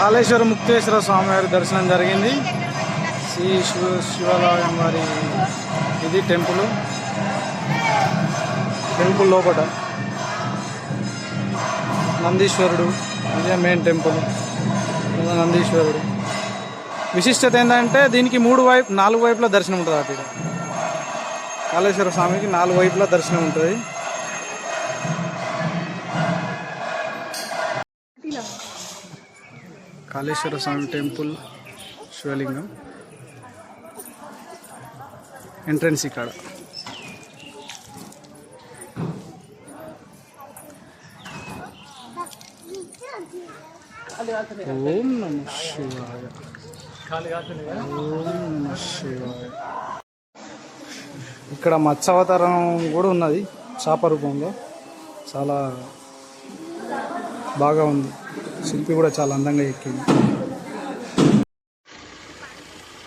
కాళేశ్వర ముక్తేశ్వర స్వామివారి దర్శనం జరిగింది. శ్రీ శివ శివాలయం వారి ఇది టెంపుల్. టెంపుల్ లోపల నందీశ్వరుడు ఇదే మెయిన్ టెంపుల్. నందీశ్వరుడు. విశిష్టత ఏంటంటే దీనికి మూడు వైపు నాలుగు వైపులా దర్శనం ఉంటుంది అటు కాళేశ్వర స్వామికి నాలుగు వైపులా దర్శనం ఉంటుంది. కాళేశ్వర స్వామి టెంపుల్ శివలింగం. ఎంట్రన్స్ ఇక్కడ. ఓం నమ శివాయ. ఓం నమ శివాయ. ఇక్కడ మత్స్యావతారం కూడా ఉన్నది చాప రూపంలో. చాలా బాగా ఉంది. శిల్పి కూడా చాలా అందంగా ఎక్కింది.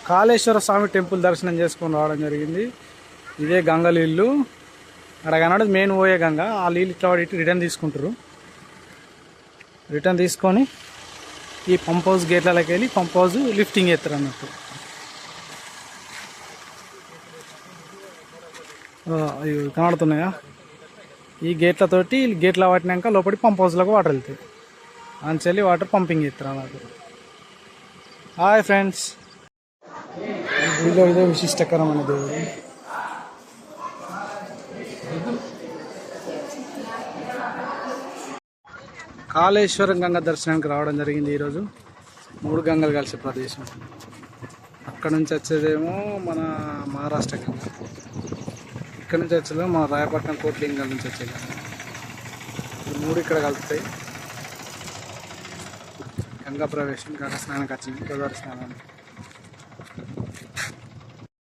కాళేశ్వర స్వామి టెంపుల్ దర్శనం చేసుకొని రావడం జరిగింది. ఇదే గంగ నీళ్ళు అక్కడ మెయిన్ పోయే గంగ. ఆ నీళ్ళు ఇట్లా ఇటు రిటర్న్ తీసుకుంటారు రిటర్న్ తీసుకొని ఈ పంప్ హౌస్ గేట్లకి వెళ్ళి పంప్ హౌస్ లిఫ్టింగ్ చేస్తారు అన్నట్టు. కనబడుతున్నాయా? ఈ గేట్లతోటి ఈ గేట్ల పట్టినాక లోపలి పంప్ హౌస్లోకి వాటర్ వెళ్తాయి. అంచెల్లి వాటర్ పంపింగ్ చేస్తారు నాకు. Hi friends. ఇదో ఇదే విశిష్టకరమైన దేవుడు. కాళేశ్వరం గంగ దర్శనానికి రావడం జరిగింది ఈరోజు. మూడు గంగలు కలిసే ప్రదేశం. అక్కడ నుంచి వచ్చేదేమో మన మహారాష్ట్ర గంగ. ఇక్కడ నుంచి వచ్చేదేమో మన రాయపట్నం కోట్లింగల్ నుంచి వచ్చేది మూడు ఇక్కడ కలుపుతాయి. గంగా ప్రవేశం గంగా స్నానం వచ్చింది గోదావరి స్నానానికి